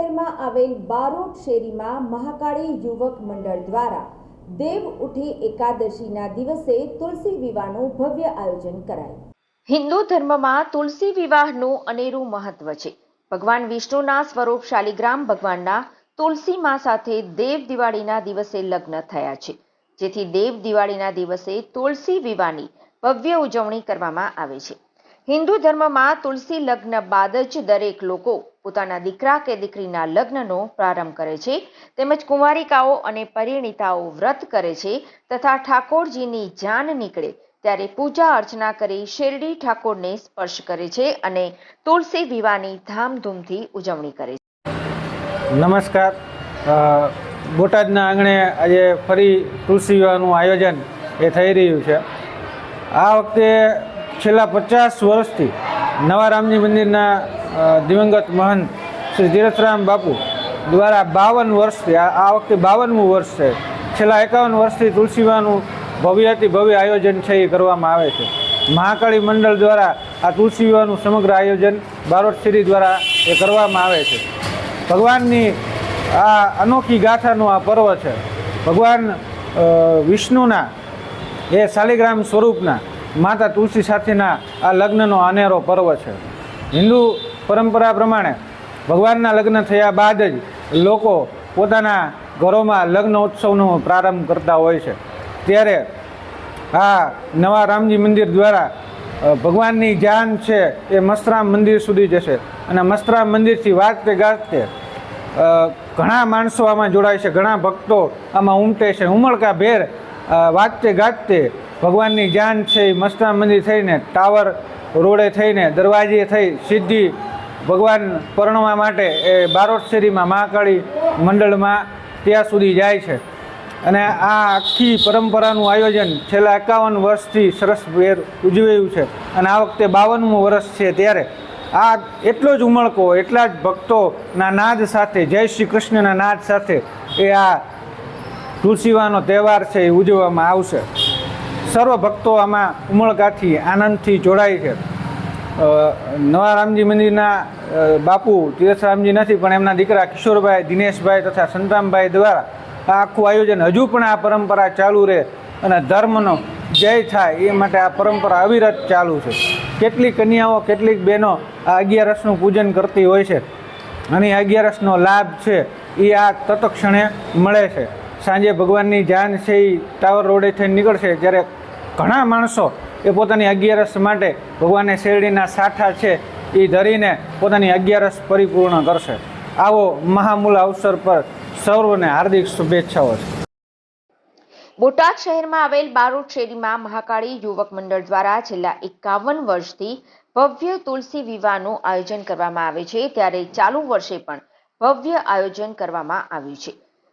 શહેરમાં આવેલ બારોટ શેરીમાં મહાકાળી યુવક મંડળ દ્વારા દેવ ઉઠી એકાદશીના દિવસે તુલસી વિવાહનું ભવ્ય આયોજન કરાયું. હિન્દુ ધર્મમાં તુલસી વિવાહનું અનેરું મહત્વ છે. ભગવાન વિષ્ણુના સ્વરૂપ શાલિગ્રામ ભગવાનના તુલસી માં સાથે દેવ દિવાળીના દિવસે લગ્ન થયા છે. જેથી દેવ દિવાળીના દિવસે તુલસી વિવાહની ભવ્ય ઉજવણી કરવામાં આવે છે. હિન્દુ ધર્મમાં તુલસી લગ્ન બાદ જ દરેક લોકો પોતાના દીકરા કે દીકરીના લગ્નનો પ્રારંભ કરે છે, તેમજ કુંવારિકાઓ અને પરિણીતાઓ વ્રત કરે છે તથા ઠાકોરજીની જાન નીકળે ત્યારે પૂજા અર્ચના કરી શેરડી ઠાકોરને સ્પર્શ કરે છે અને તુલસી વિવાહની ધામધૂમથી ઉજવણી કરે છે. નમસ્કાર. બોટાદના આંગણે આજે ફરી તુલસી વિવાહનું આયોજન એ થઈ રહ્યું છે. આ વખતે છેલ્લા પચાસ વર્ષથી નવા રામજી મંદિરના દિવંગત મહંત શ્રી તીરથરામ બાપુ દ્વારા બાવન વર્ષથી, આ વખતે બાવનમું વર્ષ છે. છેલ્લા એકાવન વર્ષથી તુલસી વિવાહનું ભવ્યાતિ ભવ્ય આયોજન છે એ કરવામાં આવે છે. મહાકાળી મંડળ દ્વારા આ તુલસી વિવાહનું સમગ્ર આયોજન બારોટ શિરી દ્વારા એ કરવામાં આવે છે. ભગવાનની આ અનોખી ગાથાનું આ પર્વ છે. ભગવાન વિષ્ણુના, એ શાલિગ્રામ સ્વરૂપના માતા તુલસી સાથેના આ લગ્નનો અનેરો પર્વ છે. હિન્દુ પરંપરા પ્રમાણે ભગવાનના લગ્ન થયા બાદ જ લોકો પોતાના ઘરોમાં લગ્ન ઉત્સવનો પ્રારંભ કરતા હોય છે. ત્યારે આ નવા રામજી મંદિર દ્વારા ભગવાનની જાન છે એ મસ્તરામ મંદિર સુધી જશે. અને મસ્તરામ મંદિરથી વાજતે ગાજતે ઘણા માણસો આમાં જોડાય છે, ઘણા ભક્તો આમાં ઉમટે છે. ઉમળકા ભેર અ, વાજતે ગાજતે ભગવાનની જાન છે એ મંદિર થઈને ટાવર રોડે થઈને દરવાજે થઈ સીધી ભગવાન પરણવા માટે એ બારોટ શેરીમાં મહાકાળી મંડળમાં ત્યાં સુધી જાય છે. અને આ આખી પરંપરાનું આયોજન છેલ્લા એકાવન વર્ષથી સરસ વેર ઉજવાયું છે. અને આ વખતે બાવનમું વર્ષ છે ત્યારે. આ એટલો જ ઉમળકો એટલા જ ભક્તોના નાદ સાથે જય શ્રી કૃષ્ણના નાદ સાથે એ આ તુલસીવાનો તહેવાર છે એ ઉજવવામાં આવશે. સર્વ ભક્તો આમાં ઉમળકાથી આનંદથી જોડાય છે. નવા રામજી મંદિરના બાપુ તીરથરામજી નથી, પણ એમના દીકરા કિશોરભાઈ, દિનેશભાઈ તથા સંતરામભાઈ દ્વારા આ આખું આયોજન હજુ પણ આ પરંપરા ચાલુ રહે અને ધર્મનો જય થાય એ માટે આ પરંપરા અવિરત ચાલુ છે. કેટલીક કન્યાઓ, કેટલીક બહેનો આ અગિયારસનું પૂજન કરતી હોય છે. અને અગિયારસનો લાભ છે એ આ તત્ક્ષણે મળે છે. સાંજે ભગવાનની જાન છે એ ટાવર રોડે થઈને નીકળશે. જ્યારે ઘણા માણસો એ પોતાની અગિયારસ માટે ભગવાનને શેરડીના સાઠા છે એ ધરીને પોતાની અગિયારસ પરિપૂર્ણ કરશે. આવો મહામૂલ અવસર પર સૌને હાર્દિક શુભેચ્છાઓ છે. બોટાદ શહેરમાં આવેલ બારોટ શેરીમાં મહાકાળી યુવક મંડળ દ્વારા છેલ્લા એકાવન વર્ષથી ભવ્ય તુલસી વિવાહનું આયોજન કરવામાં આવે છે. ત્યારે ચાલુ વર્ષે પણ ભવ્ય આયોજન કરવામાં આવ્યું છે.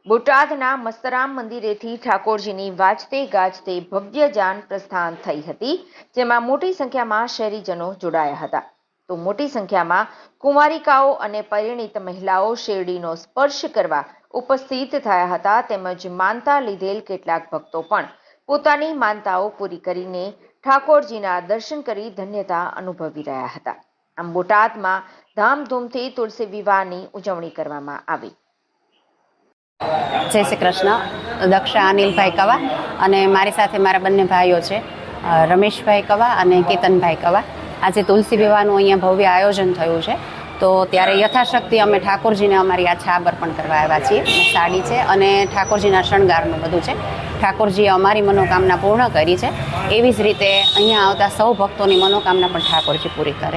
બોટાદના મસ્તરામ મંદિરેથી ઠાકોરજીની વાજતે ગાજતે ભવ્ય જાન પ્રસ્થાન થઈ હતી, જેમાં મોટી સંખ્યામાં શહેરીજનો જોડાયા હતા. તો મોટી સંખ્યામાં કુમારિકાઓ અને પરિણીત મહિલાઓ શેરડીનો સ્પર્શ કરવા ઉપસ્થિત થયા હતા તેમજ માનતા લીધેલ કેટલાક ભક્તો પણ પોતાની માનતાઓ પૂરી કરીને ઠાકોરજીના દર્શન કરી ધન્યતા અનુભવી રહ્યા હતા. આમ બોટાદમાં ધામધૂમથી તુલસી વિવાહની ઉજવણી કરવામાં આવી. જય શ્રી કૃષ્ણ. દક્ષા અનિલભાઈ કવા અને મારી સાથે મારા બંને ભાઈઓ છે. રમેશભાઈ કવા અને કેતનભાઈ કવા. આજે તુલસી વિવાહનું અહીંયા ભવ્ય આયોજન થયું છે. તો ત્યારે યથાશક્તિ અમે ઠાકોરજીને અમારી આ છાબ અર્પણ કરવા આવ્યા છીએ. સાડી છે અને ઠાકોરજીના શણગારનું બધું છે. ઠાકોરજીએ અમારી મનોકામના પૂર્ણ કરી છે. એવી જ રીતે અહીંયા આવતા સૌ ભક્તોની મનોકામના પણ ઠાકોરજી પૂરી કરે.